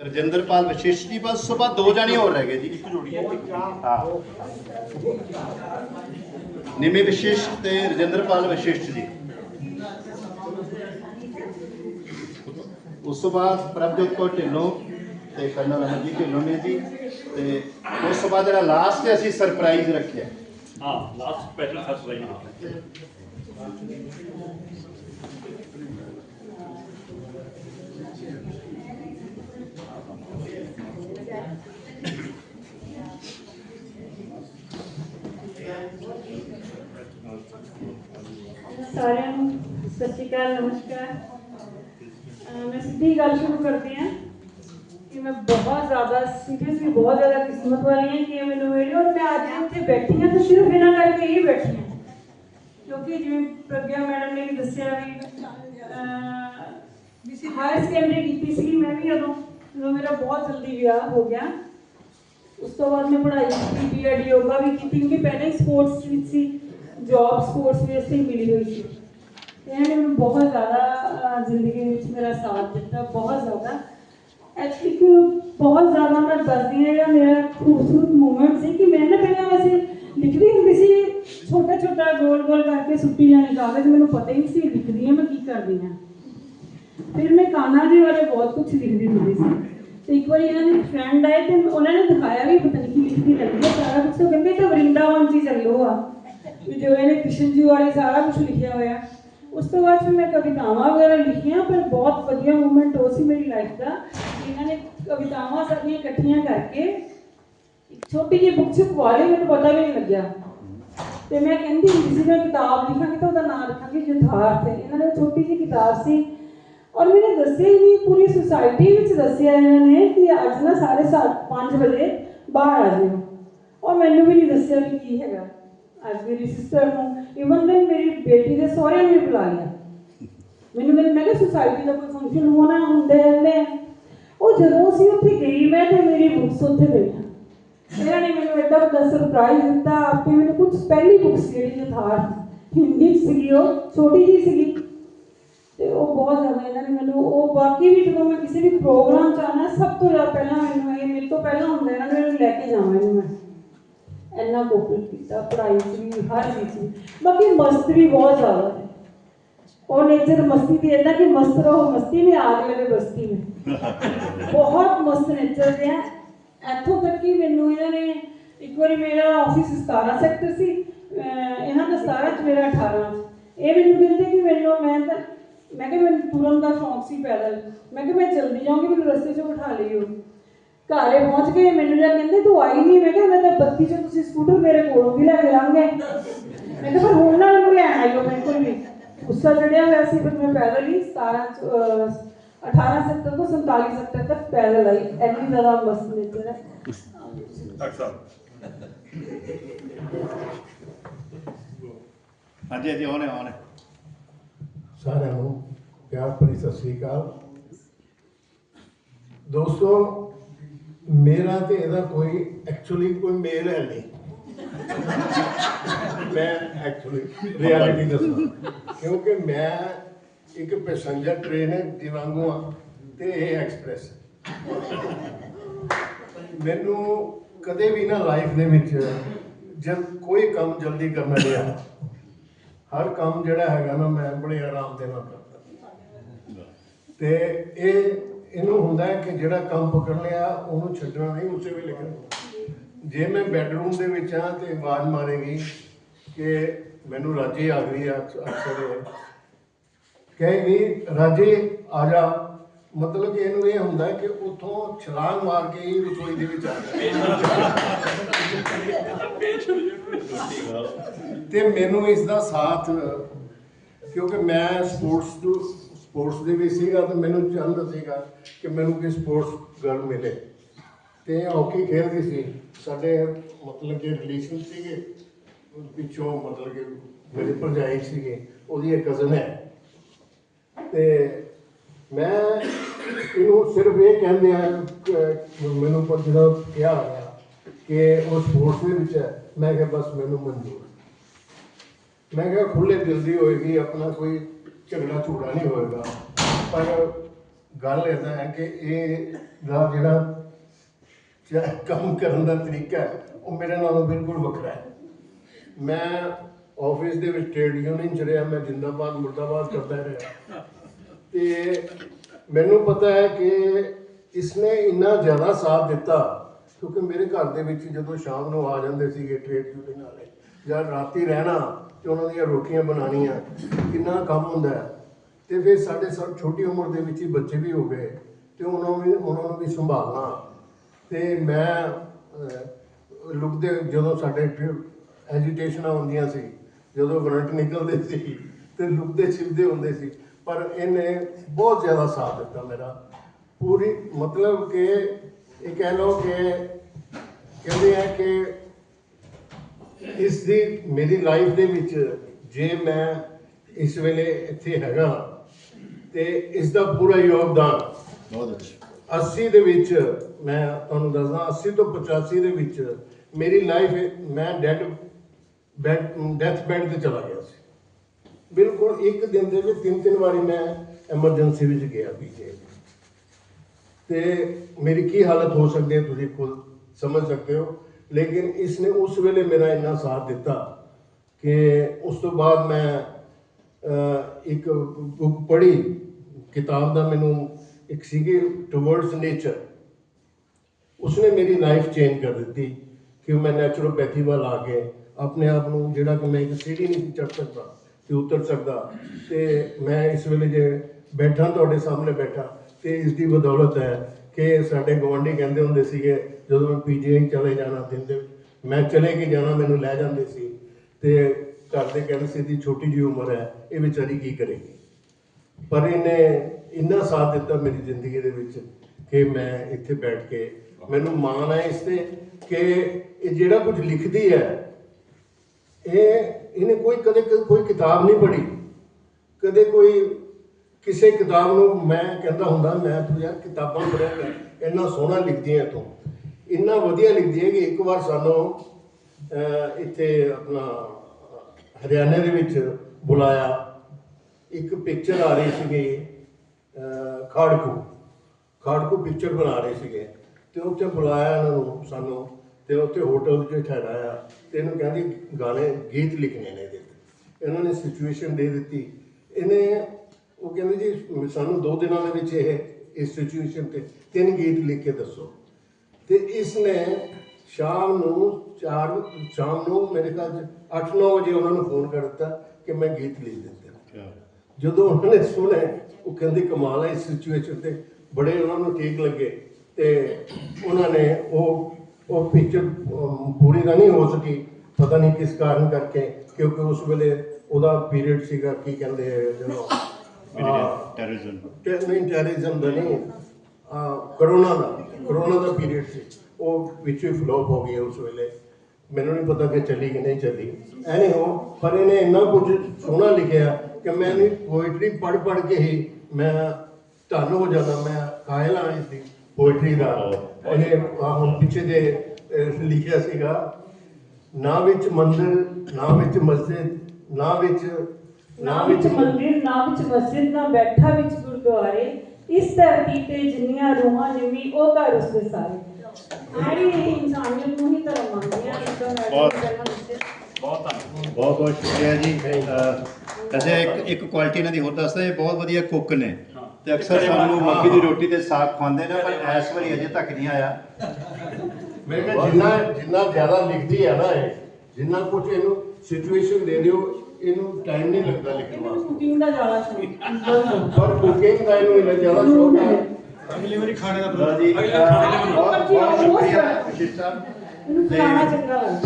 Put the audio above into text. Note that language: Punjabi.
ਰਜਿੰਦਰਪਾਲ ਵਿਸ਼ਿਸ਼ਟ ਜੀ, ਬਸ ਸਵੇਰ ਦੋ ਜਾਣੇ ਹੋਰ ਰਹਿ ਗਏ ਜੀ। ਇੱਕ ਜੋੜੀ ਹੈ। ਹਾਂ ਨਿਮੇ ਵਿਸ਼ਿਸ਼ਟ ਤੇ ਰਜਿੰਦਰਪਾਲ ਵਿਸ਼ਿਸ਼ਟ ਜੀ। ਉਸ ਤੋਂ ਬਾਅਦ ਪ੍ਰਭਜੋਤ ਕੌਰ ਢਿੱਲੋਂ ਤੇ ਕਰਨਲ ਅਮਰਜੀਤ ਢਿੱਲੋਂ ਨੇ ਜੀ, ਤੇ ਉਸ ਤੋਂ ਬਾਅਦ ਜਿਹੜਾ ਲਾਸਟ ਤੇ ਅਸੀਂ ਸਰਪ੍ਰਾਈਜ਼ ਰੱਖਿਆ। ਹਾਂ ਲਾਸਟ ਸਪੈਸ਼ਲ ਸਰਪ੍ਰਾਈਜ਼ ਸਾਰਿਆਂ ਨੂੰ ਸਤਿ ਸ਼੍ਰੀ ਅਕਾਲ ਨਮਸਕਾਰ ਅਹ ਮੈਂ ਸਿੱਧੀ ਗੱਲ ਸ਼ੁਰੂ ਕਰਦੀ ਹਾਂ ਕਿ ਮੈਂ ਬਹੁਤ ਜ਼ਿਆਦਾ ਸੀਰੀਅਸਲੀ ਬਹੁਤ ਜ਼ਿਆਦਾ ਕਿਸਮਤ ਵਾਲੀ ਹਾਂ ਕਿ ਇਹ ਮੈਨੂੰ ਮਿਲੀ ਔਰ ਮੈਂ ਅੱਜ ਇੱਥੇ ਬੈਠੀ ਹਾਂ ਤਾਂ ਸਿਰਫ ਇਹਨਾਂ ਕਰਕੇ ਹੀ ਬੈਠੀ ਹਾਂ ਕਿਉਂਕਿ ਜਿਵੇਂ ਪ੍ਰਗਿਆ ਮੈਡਮ ਨੇ ਵੀ ਦੱਸਿਆ ਵੀ ਹਾਇਰ ਸੈਕੰਡਰੀ ਕੀਤੀ ਸੀ ਮੈਂ ਵੀ ਉਦੋਂ, ਜਦੋਂ ਮੇਰਾ ਬਹੁਤ ਜਲਦੀ ਵਿਆਹ ਹੋ ਗਿਆ, ਉਸ ਤੋਂ ਬਾਅਦ ਮੈਂ ਪੜ੍ਹਾਈ ਕੀਤੀ ਬੀਐਡ ਯੋਗਾ ਵੀ ਕੀਤੀ, ਕਿਉਂਕਿ ਪਹਿਲੇ ਸਪੋਰਟਸ ਵਿੱਚ ਸੀ। ਜੌਬ ਸਪੋਰਟਸ ਵਿੱਚ ਹੀ ਮਿਲੀ ਹੋਈ ਸੀ। ਇਹਨਾਂ ਨੇ ਮੈਨੂੰ ਬਹੁਤ ਜ਼ਿਆਦਾ ਜ਼ਿੰਦਗੀ ਵਿੱਚ ਮੇਰਾ ਸਾਥ ਦਿੱਤਾ, ਬਹੁਤ ਜ਼ਿਆਦਾ। ਐਕਚੁਅਲੀ ਬਹੁਤ ਜ਼ਿਆਦਾ ਮੈਂ ਦੱਸਦੀ ਹਾਂ ਜਿਹੜਾ ਮੇਰਾ ਖੂਬਸੂਰਤ ਮੂਮੈਂਟ ਸੀ ਕਿ ਮੈਂ ਨਾ ਪਹਿਲਾਂ ਵੈਸੇ ਲਿਖਦੀ ਹੁੰਦੀ ਸੀ ਛੋਟਾ ਛੋਟਾ ਗੋਲ ਗੋਲ ਕਰਕੇ ਸੁੱਟੀ ਜਾਣੇ ਕਾਗਜ਼, ਮੈਨੂੰ ਪਤਾ ਹੀ ਨਹੀਂ ਸੀ ਲਿਖਦੀ ਹਾਂ ਮੈਂ ਕੀ ਕਰਦੀ ਹਾਂ। ਫਿਰ ਮੈਂ ਕਾਨਾ ਜੀ ਬਾਰੇ ਬਹੁਤ ਕੁਝ ਲਿਖਦੀ ਹੁੰਦੀ ਸੀ। ਤੇ ਇੱਕ ਵਾਰੀ ਇਹਨਾਂ ਦੇ ਫਰੈਂਡ ਆਏ ਤੇ ਉਹਨਾਂ ਨੇ ਦਿਖਾਇਆ ਵੀ ਪਤਾ ਨਹੀਂ ਕੀ ਲਿਖਦੀ ਲੱਗੀ ਸਾਰਾ ਕੁਝ ਤਾਂ ਕਹਿੰਦੇ ਤਾਂ ਵਰਿੰਦਾਵਨ ਜੀ ਚੱਲੋ ਆ। ਵੀ ਜੋ ਇਹਨੇ ਕ੍ਰਿਸ਼ਨ ਜੀ ਬਾਰੇ ਸਾਰਾ ਕੁਝ ਲਿਖਿਆ ਹੋਇਆ ਉਸ ਤੋਂ ਬਾਅਦ ਫਿਰ ਮੈਂ ਕਵਿਤਾਵਾਂ ਵਗੈਰਾ ਲਿਖੀਆਂ ਪਰ ਬਹੁਤ ਵਧੀਆ ਮੂਮੈਂਟ ਉਹ ਸੀ ਮੇਰੀ ਲਾਈਫ ਦਾ ਕਿ ਇਹਨਾਂ ਨੇ ਕਵਿਤਾਵਾਂ ਸਾਰੀਆਂ ਇਕੱਠੀਆਂ ਕਰਕੇ ਇੱਕ ਛੋਟੀ ਜਿਹੀ ਬੁੱਕ ਚ ਪਵਾ ਲਈ ਮੈਨੂੰ ਪਤਾ ਵੀ ਨਹੀਂ ਲੱਗਿਆ ਤੇ ਮੈਂ ਕਹਿੰਦੀ ਹੁੰਦੀ ਸੀ ਮੈਂ ਕਿਤਾਬ ਲਿਖਾਂਗੀ ਤਾਂ ਉਹਦਾ ਨਾਮ ਰੱਖਾਂਗੀ ਯਥਾਰਥ ਇਹਨਾਂ ਨੇ ਛੋਟੀ ਜਿਹੀ ਕਿਤਾਬ ਸੀ ਔਰ ਮੈਨੂੰ ਦੱਸਿਆ ਹੀ ਨਹੀਂ ਪੂਰੀ ਸੁਸਾਇਟੀ ਵਿੱਚ ਦੱਸਿਆ ਇਹਨਾਂ ਨੇ ਕਿ ਅੱਜ ਨਾ ਸਾਰੇ 5 ਵਜੇ ਬਾਹਰ ਆ ਜਿਓ ਔਰ ਮੈਨੂੰ ਵੀ ਨਹੀਂ ਦੱਸਿਆ ਵੀ ਕੀ ਹੈਗਾ ਅੱਜ ਮੇਰੀ ਸਿਸਟਰ ਨੂੰ ਇਵਨ ਦੈਨ ਮੇਰੀ ਬੇਟੀ ਦੇ ਸਹੁਰੇ ਨੂੰ ਬੁਲਾ ਲਿਆ, ਮੈਨੂੰ ਮੈਨੂੰ ਮੈਂ ਕਿਹਾ ਸੁਸਾਇਟੀ ਦਾ ਕੋਈ ਫੰਕਸ਼ਨ ਹੋਣਾ ਹੁੰਦੇ ਰਹਿੰਦੇ ਆ ਉਹ ਜਦੋਂ ਅਸੀਂ ਉੱਥੇ ਗਈ, ਮੈਂ ਤੇ ਮੇਰੀ ਬੁੱਕਸ ਉੱਥੇ ਪਈਆਂ ਇਹਨਾਂ ਨੇ ਮੈਨੂੰ ਐਡਾ ਵੱਡਾ ਸਰਪ੍ਰਾਈਜ਼ ਦਿੱਤਾ, ਆਪੇ ਮੈਨੂੰ ਕੁਝ ਪਹਿਲੀ ਬੁੱਕਸ ਜਿਹੜੀ ਯਥਾਰਥ ਹਿੰਦੀ ਸੀਗੀ, ਉਹ ਛੋਟੀ ਜਿਹੀ ਸੀਗੀ। ਤੇ ਉਹ ਬਹੁਤ ਜ਼ਿਆਦਾ ਇਹਨਾਂ ਨੇ ਮੈਨੂੰ ਉਹ ਬਾਕੀ ਵੀ ਜਦੋਂ ਮੈਂ ਕਿਸੇ ਵੀ ਪ੍ਰੋਗਰਾਮ 'ਚ ਆਣਾ ਸਭ ਤੋਂ ਪਹਿਲਾਂ ਮੈਨੂੰ ਇਹ ਮੇਰੇ ਤੋਂ ਪਹਿਲਾਂ ਹੁੰਦਾ, ਇਹਨਾਂ ਨੇ ਮੈਨੂੰ ਲੈ ਕੇ ਜਾਵਾਂ ਇਹਨੂੰ ਮੈਂ। ਇੰਨਾ ਕੋਪਰੇਟ ਕੀਤਾ, ਪੜ੍ਹਾਈ 'ਚ ਵੀ, ਹਰ ਚੀਜ਼ 'ਚ ਬਾਕੀ ਮਸਤ ਵੀ ਬਹੁਤ ਜ਼ਿਆਦਾ ਹੈ ਉਹ नेचर मस्ती थी ऐसा कि मस्त रहो मस्ती में आग लगे बस्ती में बहुत मस्त नेचर दिया ਇੱਥੋਂ ਤੱਕ ਕਿ ਮੈਨੂੰ ਇਹਨਾਂ ਨੇ ਇੱਕ ਵਾਰੀ ਮੇਰਾ ਆਫਿਸ 17 ਸੈਕਟਰ ਸੀ ਇਹਨਾਂ ਦਾ 17 ਚ ਮੇਰਾ 18 ਚ। ਇਹ ਮੈਨੂੰ ਕਹਿੰਦੇ ਕਿ ਮੈਨੂੰ ਮੈਂ ਤਾਂ, ਮੈਂ ਕਿਹਾ ਮੈਨੂੰ ਤੁਰਨ ਦਾ ਸ਼ੌਂਕ ਸੀ ਪੈਦਲ। ਮੈਂ ਕਿਹਾ ਮੈਂ ਚੱਲਦੀ ਜਾਊਂਗੀ, ਮੈਨੂੰ ਰਸਤੇ 'ਚ ਬਿਠਾ ਲਈਓ। ਘਰੇ ਪਹੁੰਚ ਕੇ ਮੈਨੂੰ ਜਦ ਕਹਿੰਦੇ ਤੂੰ ਆਈ ਨਹੀਂ ਮੈਂ ਕਿਹਾ ਮੈਂ ਤਾਂ ਬੱਤੀ 'ਚ ਤੁਸੀਂ ਸਕੂਟਰ ਮੇਰੇ ਕੋਲੋਂ ਵੀ ਲੈ ਕੇ ਲਾਂਗੇ ਮੈਂ ਕਿਹਾ ਪਰ ਹੁਣ ਨਾ ਮੈਨੂੰ ਲੈਣ ਆਇਓ ਮੇਰੇ ਕੋਲ ਵੀ ਗੁੱਸਾ ਚੜਿਆ ਹੋਇਆ ਸੀ ਫਿਰ ਮੈਂ ਪੈਦਲ ਹੀ 17 ਚ, ਅਹ, 18 ਸੈਕਟਰ ਤੋਂ 47 ਸੈਕਟਰ ਤੱਕ ਪੈਦਲ ਆਈ। ਇੰਨੀ ਜ਼ਿਆਦਾ ਮਸਤ ਨੇਚਰ ਹੈ। ਡਾਕਟਰ ਸਾਹਿਬ। ਹਾਂਜੀ ਹਾਂਜੀ ਆਉਣੇ ਆਉਣੇ। ਸਾਰਿਆਂ ਨੂੰ ਪਿਆਰ ਭਰੀ ਸਤਿ ਸ੍ਰੀ ਅਕਾਲ। ਦੋਸਤੋ ਮੇਰਾ ਤੇ ਇਹਦਾ ਕੋਈ ਐਕਚੁਅਲੀ ਕੋਈ ਮੇਲ ਹੈ ਨਹੀਂ। ਮੈਂ ਐਕਚੁਅਲੀ ਰਿਐਲਿਟੀ ਦੱਸਦਾ ਕਿਉਂਕਿ ਮੈਂ ਇੱਕ ਪੈਸੇਂਜਰ ਟ੍ਰੇਨ ਹੈ ਦਿਵਾਂਗੂ ਆ ਤੇ ਇਹ ਐਕਸਪ੍ਰੈਸ ਮੈਨੂੰ ਕਦੇ ਵੀ ਨਾ ਲਾਈਫ ਦੇ ਵਿੱਚ ਜਦ ਕੋਈ ਕੰਮ ਜਲਦੀ ਕਰਨਾ ਨਹੀਂ ਆਇਆ ਹਰ ਕੰਮ ਜਿਹੜਾ ਹੈਗਾ ਨਾ, ਮੈਂ ਬੜੇ ਆਰਾਮ ਦੇ ਨਾਲ ਕਰਦਾ। ਤੇ ਇਹ ਇਹਨੂੰ ਹੁੰਦਾ ਹੈ ਕਿ ਜਿਹੜਾ ਕੰਮ ਪਕੜ ਲਿਆ, ਉਹਨੂੰ ਛੱਡਣਾ ਨਹੀਂ, ਉਸੇ ਵੇਲੇ ਕਰਨਾ। ਜੇ ਮੈਂ ਬੈੱਡਰੂਮ ਦੇ ਵਿੱਚ ਆ ਤੇ ਆਵਾਜ਼ ਮਾਰੇਗੀ ਕਿ ਮੈਨੂੰ ਰਾਜੇ ਆ ਗਈ ਆ ਅਕਸ- ਅਕਸਰ ਕਹੇਗੀ ਰਾਜੇ, ਆ ਜਾ। ਮਤਲਬ ਕਿ ਇਹਨੂੰ ਇਹ ਹੁੰਦਾ ਕਿ ਉੱਥੋਂ ਛਲਾਂਗ ਮਾਰ ਕੇ ਹੀ ਰਸੋਈ ਦੇ ਵਿੱਚ ਆ ਜਾ ਤੇ ਮੈਨੂੰ ਇਸ ਦਾ ਸਾਥ, ਕਿਉਂਕਿ ਮੈਂ ਸਪੋਰਟਸ ਤੋਂ ਸਪੋਰਟਸ ਦੇ ਵਿੱਚ ਸੀਗਾ ਤੇ ਮੈਨੂੰ ਚੰਦ ਸੀਗਾ ਕਿ ਮੈਨੂੰ ਕੋਈ ਸਪੋਰਟਸ ਗਰਲ ਮਿਲੇ। ਤੇ ਹਾਕੀ ਖੇਡਦੀ ਸੀ। ਸਾਡੇ ਮਤਲਬ ਕਿ ਰਿਲੇਸ਼ਨ ਸੀਗੇ। ਪਿੱਛੋਂ ਮਤਲਬ ਕਿ ਮੇਰੇ ਭਰਜਾਈ ਸੀਗੇ। ਉਹਦੀ ਇੱਕ ਕਜ਼ਨ ਹੈ। ਤੇ ਮੈਂ ਇਹਨੂੰ ਸਿਰਫ ਇਹ ਕਹਿੰਦੇ ਆ ਮੈਨੂੰ ਪਰ ਜਦੋਂ ਕਿਹਾ ਗਿਆ ਕਿ ਉਹ ਸਪੋਰਟਸ ਦੇ ਵਿੱਚ ਹੈ। ਮੈਂ ਕਿਹਾ, ਬਸ ਮੈਨੂੰ ਮਨਜ਼ੂਰ ਮੈਂ ਕਿਹਾ ਖੁੱਲੇ ਦਿਲ ਦੀ ਹੋਏਗੀ, ਆਪਣਾ ਕੋਈ ਝਗੜਾ ਝੂੜਾ ਨਹੀਂ ਹੋਏਗਾ। ਪਰ ਗੱਲ ਇਦਾਂ ਹੈ ਕਿ ਇਹ ਦਾ ਜਿਹੜਾ ਕੰਮ ਕਰਨ ਦਾ ਤਰੀਕਾ ਹੈ, ਉਹ ਮੇਰੇ ਨਾਲੋਂ ਬਿਲਕੁਲ ਵੱਖਰਾ ਹੈ। ਮੈਂ ਆਫਿਸ ਦੇ ਵਿੱਚ ਟ੍ਰੇਡ ਯੂਨੀਅਨ ਚ ਰਿਹਾ ਮੈਂ ਜਿੰਦਾਬਾਦ ਮੁਰਦਾਬਾਦ ਕਰਦਾ ਰਿਹਾ। ਤੇ ਮੈਨੂੰ ਪਤਾ ਹੈ ਕਿ ਇਸਨੇ ਇੰਨਾ ਜ਼ਿਆਦਾ ਸਾਥ ਦਿੱਤਾ ਕਿਉਂਕਿ ਮੇਰੇ ਘਰ ਦੇ ਵਿੱਚ ਜਦੋਂ ਸ਼ਾਮ ਨੂੰ ਆ ਜਾਂਦੇ ਸੀਗੇ ਟ੍ਰੇਡ ਯੂਨੀਅਨ ਵਾਲੇ ਜਾਂ ਰਾਤੀ ਰਹਿਣਾ ਤੇ ਉਹਨਾਂ ਦੀਆਂ ਰੋਟੀਆਂ ਬਣਾਉਣੀਆਂ, ਕਿੰਨਾ ਕੰਮ ਹੁੰਦਾ ਹੈ। ਤੇ ਫਿਰ ਸਾਡੇ ਸਭ ਛੋਟੀ ਉਮਰ ਦੇ ਵਿੱਚ ਹੀ ਬੱਚੇ ਵੀ ਹੋ ਗਏ, ਤੇ ਉਹਨਾਂ ਨੂੰ ਵੀ, ਉਹਨਾਂ ਨੂੰ ਵੀ ਸੰਭਾਲਣਾ। ਤੇ ਮੈਂ ਲੁਕਦੇ ਜਦੋਂ ਸਾਡੇ ਐਜੀਟੇਸ਼ਨਾਂ ਹੁੰਦੀਆਂ ਸੀ, ਜਦੋਂ ਵਾਰੰਟ ਨਿਕਲਦੇ ਸੀ, ਤੇ ਲੁਕਦੇ ਛਿਪਦੇ ਹੁੰਦੇ ਸੀ, ਪਰ ਇਹਨੇ ਬਹੁਤ ਜ਼ਿਆਦਾ ਸਾਥ ਦਿੱਤਾ ਮੇਰਾ। ਪੂਰੀ ਮਤਲਬ ਕਿ ਇਹ ਕਹਿ ਲਓ ਕਿ ਕਹਿੰਦੇ ਆ ਕਿ ਇਸ ਦੀ ਮੇਰੀ ਲਾਈਫ ਦੇ ਵਿੱਚ ਜੇ ਮੈਂ ਇਸ ਵੇਲੇ ਇੱਥੇ ਹੈਗਾ ਤੇ ਇਸ ਦਾ ਪੂਰਾ ਯੋਗਦਾਨ ਬਹੁਤ ਅੱਛਾ। 80 ਦੇ ਵਿੱਚ ਮੈਂ ਤੁਹਾਨੂੰ ਦੱਸਦਾ 80 ਤੋਂ 85 ਦੇ ਵਿੱਚ ਮੇਰੀ ਲਾਈਫ ਮੈਂ ਡੈਡ ਬੈਡ ਡੈਥ ਬੈਡ ਤੇ ਚਲਾ ਗਿਆ ਸੀ। ਬਿਲਕੁਲ ਇੱਕ ਦਿਨ ਦੇ ਵਿੱਚ ਤਿੰਨ ਤਿੰਨ ਵਾਰੀ ਮੈਂ ਐਮਰਜੈਂਸੀ ਵਿੱਚ ਗਿਆ ਪੀਜੇ ਤੇ ਮੇਰੀ ਕੀ ਹਾਲਤ ਹੋ ਸਕਦੀ ਹੈ ਤੁਸੀਂ ਖੁਦ ਸਮਝ ਸਕਦੇ ਹੋ? ਲੇਕਿਨ ਇਸਨੇ ਉਸ ਵੇਲੇ ਮੇਰਾ ਇੰਨਾ ਸਾਥ ਦਿੱਤਾ ਕਿ ਉਸ ਤੋਂ ਬਾਅਦ ਮੈਂ ਇੱਕ ਬੁੱਕ ਪੜ੍ਹੀ। ਕਿਤਾਬ ਦਾ ਮੈਨੂੰ ਇੱਕ ਸੀਗੀ ਟੁਵਰਡਸ ਨੇਚਰ ਉਸਨੇ ਮੇਰੀ ਲਾਈਫ ਚੇਂਜ ਕਰ ਦਿੱਤੀ ਕਿ ਮੈਂ ਨੈਚੁਰੋਪੈਥੀ ਵੱਲ ਆ ਕੇ ਆਪਣੇ ਆਪ ਨੂੰ ਜਿਹੜਾ ਕਿ ਮੈਂ ਇੱਕ ਸੀੜੀ ਨਹੀਂ ਚੜ੍ਹ ਸਕਦਾ ਤੇ ਉਤਰ ਸਕਦਾ ਤੇ ਮੈਂ ਇਸ ਵੇਲੇ ਜੇ ਬੈਠਾ ਤੁਹਾਡੇ ਸਾਹਮਣੇ ਬੈਠਾ ਤੇ ਇਸ ਦੀ ਬਦੌਲਤ ਹੈ ਕਿ ਸਾਡੇ ਗਵਾਂਢੀ ਕਹਿੰਦੇ ਹੁੰਦੇ ਸੀਗੇ, ਜਦੋਂ ਮੈਂ ਪੀਜੀਆਈ ਚਲੇ ਜਾਣਾ ਦਿਨ ਮੈਂ ਚਲੇ ਕੇ ਜਾਣਾ, ਮੈਨੂੰ ਲੈ ਜਾਂਦੇ ਸੀ। ਤੇ ਘਰ ਦੇ ਕਹਿੰਦੇ ਸੀ ਦੀ ਛੋਟੀ ਜੀ ਉਮਰ ਹੈ, ਇਹ ਵਿਚਾਰੀ ਕੀ ਕਰੇਗੀ? ਪਰ ਇਹਨੇ ਇੰਨਾ ਸਾਥ ਦਿੱਤਾ ਮੇਰੀ ਜ਼ਿੰਦਗੀ ਦੇ ਵਿੱਚ ਕਿ ਮੈਂ ਇੱਥੇ ਬੈਠ ਕੇ, ਮੈਨੂੰ ਮਾਣ ਹੈ ਇਸ ਤੇ ਕਿ ਇਹ ਜਿਹੜਾ ਕੁਝ ਲਿਖਦੀ ਹੈ, ਇਹ, ਇਹਨੇ ਕੋਈ ਕਦੇ ਕੋਈ ਕਿਤਾਬ ਨਹੀਂ ਪੜ੍ਹੀ। ਕਦੇ ਕੋਈ ਕਿਸੇ ਕਿਤਾਬ ਨੂੰ ਮੈਂ ਕਹਿੰਦਾ ਹੁੰਦਾ, ਮੈਂ ਤੂੰ ਯਾਰ ਕਿਤਾਬਾਂ ਪੜ੍ਹਿਆ ਕਰ, ਇੰਨਾ ਸੋਹਣਾ ਲਿਖਦੀ ਹੈ ਤੂੰ। ਇੰਨਾ ਵਧੀਆ ਲਿਖਦੀ ਹੈ ਕਿ ਇੱਕ ਵਾਰ ਸਾਨੂੰ ਇੱਥੇ ਆਪਣਾ, ਹਰਿਆਣੇ ਦੇ ਵਿੱਚ ਬੁਲਾਇਆ। ਇੱਕ ਪਿਕਚਰ ਆ ਰਹੀ ਸੀਗੀ ਖਾੜਕੂ। ਖਾੜਕੂ ਪਿਕਚਰ ਬਣਾ ਰਹੇ ਸੀਗੇ। ਤੇ ਉੱਥੇ ਬੁਲਾਇਆ ਇਹਨਾਂ ਨੂੰ ਸਾਨੂੰ, ਤੇ ਉੱਥੇ ਹੋਟਲ 'ਚ ਠਹਿਰਾਇਆ। ਤੇ ਇਹਨੂੰ ਕਹਿੰਦੀ, ਗਾਣੇ, ਗੀਤ ਲਿਖਣੇ ਨੇ ਇਹਦੇ ਇਹਨਾਂ ਨੇ ਸਿਚੁਏਸ਼ਨ ਦੇ ਦਿੱਤੀ। ਇਹਨੇ ਉਹ ਕਹਿੰਦੇ ਜੀ ਸਾਨੂੰ ਦੋ ਦਿਨਾਂ ਦੇ ਵਿੱਚ ਇਹ ਇਸ ਸਿਚੁਏਸ਼ਨ ਤੇ ਤਿੰਨ ਗੀਤ ਲਿਖ ਕੇ ਦੱਸੋ। ਤੇ ਇਸ ਨੇ ਸ਼ਾਮ ਨੂੰ 4 ਸ਼ਾਮ ਨੂੰ ਮੇਰੇ ਖਿਆਲ 8-9 ਵਜੇ ਉਹਨਾਂ ਨੂੰ ਫੋਨ ਕਰ ਦਿੱਤਾ ਕਿ ਮੈਂ ਗੀਤ ਲਿਖ ਦਿੱਤੇ। ਜਦੋਂ ਉਹਨਾਂ ਨੇ ਸੁਣੇ ਉਹ ਕਹਿੰਦੇ ਕਮਾਲ ਹੈ ਇਸ ਸਿਚੁਏਸ਼ਨ ਤੇ। ਬੜੇ ਉਹਨਾਂ ਨੂੰ ਠੀਕ ਲੱਗੇ ਤੇ ਉਹਨਾਂ ਨੇ ਉਹ ਉਹ ਪਿਕਚਰ ਪੂਰੀ ਤਾਂ ਨਹੀਂ ਹੋ ਸਕੀ। ਪਤਾ ਨਹੀਂ ਕਿਸ ਕਾਰਨ ਕਰਕੇ ਕਿਉਂਕਿ ਉਸ ਵੇਲੇ ਉਹਦਾ ਪੀਰੀਅਡ ਸੀਗਾ ਕੀ ਕਹਿੰਦੇ ਜਦੋਂ ਟੈਰਰਿਜ਼ਮ ਟੈ- ਨਹੀਂ ਟੈਰਰਿਜ਼ਮ ਦਾ ਨਹੀਂ। ਕਰੋਨਾ ਦਾ। ਕਰੋਨਾ ਦਾ ਪੀਰੀਅਡ ਸੀ। ਉਹ ਵਿੱਚ ਹੀ ਫਲੋਪ ਹੋ ਗਈ ਉਸ ਵੇਲੇ। ਮੈਨੂੰ ਨਹੀਂ ਪਤਾ ਕਿ ਚੱਲੀ ਕਿ ਨਹੀਂ ਚੱਲੀ। ਐਨੀ ਹੋ ਪਰ ਇਹਨੇ ਇੰਨਾ ਕੁਝ ਸੋਹਣਾ ਲਿਖਿਆ ਕਿ ਮੈਂ ਨਹੀਂ ਪੋਇਟਰੀ ਪੜ੍ਹ ਪੜ੍ਹ ਕੇ ਹੀ ਮੈਂ ਧੰਨ ਹੋ ਜਾਂਦਾ। ਮੈਂ ਕਾਇਲ ਆ ਇਸ ਦੀ। ਪੋਇਟਰੀ ਦਾ ਉਹਨੇ ਆਹ ਹੁਣ ਪਿੱਛੇ ਦੇ ਲਿਖਿਆ ਸੀਗਾ ਨਾ ਵਿੱਚ ਮੰਦਿਰ ਨਾ ਵਿੱਚ ਮਸਜਿਦ ਨਾ ਵਿੱਚ ਨਾ ਵਿੱਚ ਮੰਦਿਰ ਨਾ ਵਿੱਚ ਮਸਜਿਦ ਨਾ ਬੈਠਾ ਵਿੱਚ ਗੁਰਦੁਆਰੇ ਇਸ ਧਰਤੀ ਤੇ ਜਿੰਨੀਆਂ ਰੂਹਾਂ ਨਿਮੀ ਉਹ ਘਰ ਉਸਦੇ ਸਾਰੇ। ਆਈ ਇਨਸਾਨੀਅਤ ਨੂੰ ਹੀ ਧਰਮ ਮੰਨਦੇ ਦਾ ਬਹੁਤ। ਬਹੁਤ ਬਹੁਤ ਬਹੁਤ ਸ਼ੁਕਰੀਆ ਜੀ। ਅੱਛਾ ਇੱਕ ਇੱਕ ਕੁਆਲਿਟੀ ਇਹਨਾਂ ਦੀ ਹੋਰ ਦੱਸਦਾ ਇਹ ਬਹੁਤ ਵਧੀਆ ਕੁੱਕ ਨੇ। ਹਾਂ। ਤੇ ਅਕਸਰ ਸਾਨੂੰ ਮੱਕੀ ਦੀ ਰੋਟੀ ਤੇ ਸਾਗ ਖਵਾਉਂਦੇ ਨੇ ਪਰ ਇਸ ਵਾਰੀ ਅਜੇ ਤੱਕ ਨਹੀਂ ਆਇਆ। ਮੈਂ ਕਿਹਾ ਜਿੰਨਾ ਜਿੰਨਾ ਜ਼ਿਆਦਾ ਲਿਖਦੀ ਹੈ ਨਾ ਇਹ ਜਿੰਨਾ ਕੁਝ ਇਹਨੂੰ ਸਿਚੁਏਸ਼ਨ ਦੇ ਦਿਓ ਇਹਨੂੰ ਟਾਈਮ ਨਹੀਂ ਲੱਗਦਾ ਲਿਖਣ ਇਹਨੂੰ ਵਾਸਤੇ। ਕੁਕਿੰਗ ਦਾ ਜ਼ਿਆਦਾ ਸ਼ੌਕ ਪਰ ਕੁਕਿੰਗ ਦਾ ਇਹਨੂੰ ਇੰਨਾ ਜ਼ਿਆਦਾ ਸ਼ੌਕ ਹੈ। ਅਗਲੀ ਵਾਰੀ ਖਾਣੇ ਦਾ ਲਓ ਜੀ ਅਹ, ਬਹੁਤ ਬਹੁਤ ਸ਼ੁਕਰੀਆ ਅਸ਼ੀਸ਼ ਸਾਹਿਬ ਇਹਨੂੰ ਖਾਣਾ ਚੰਗਾ ਲੱਗਦਾ।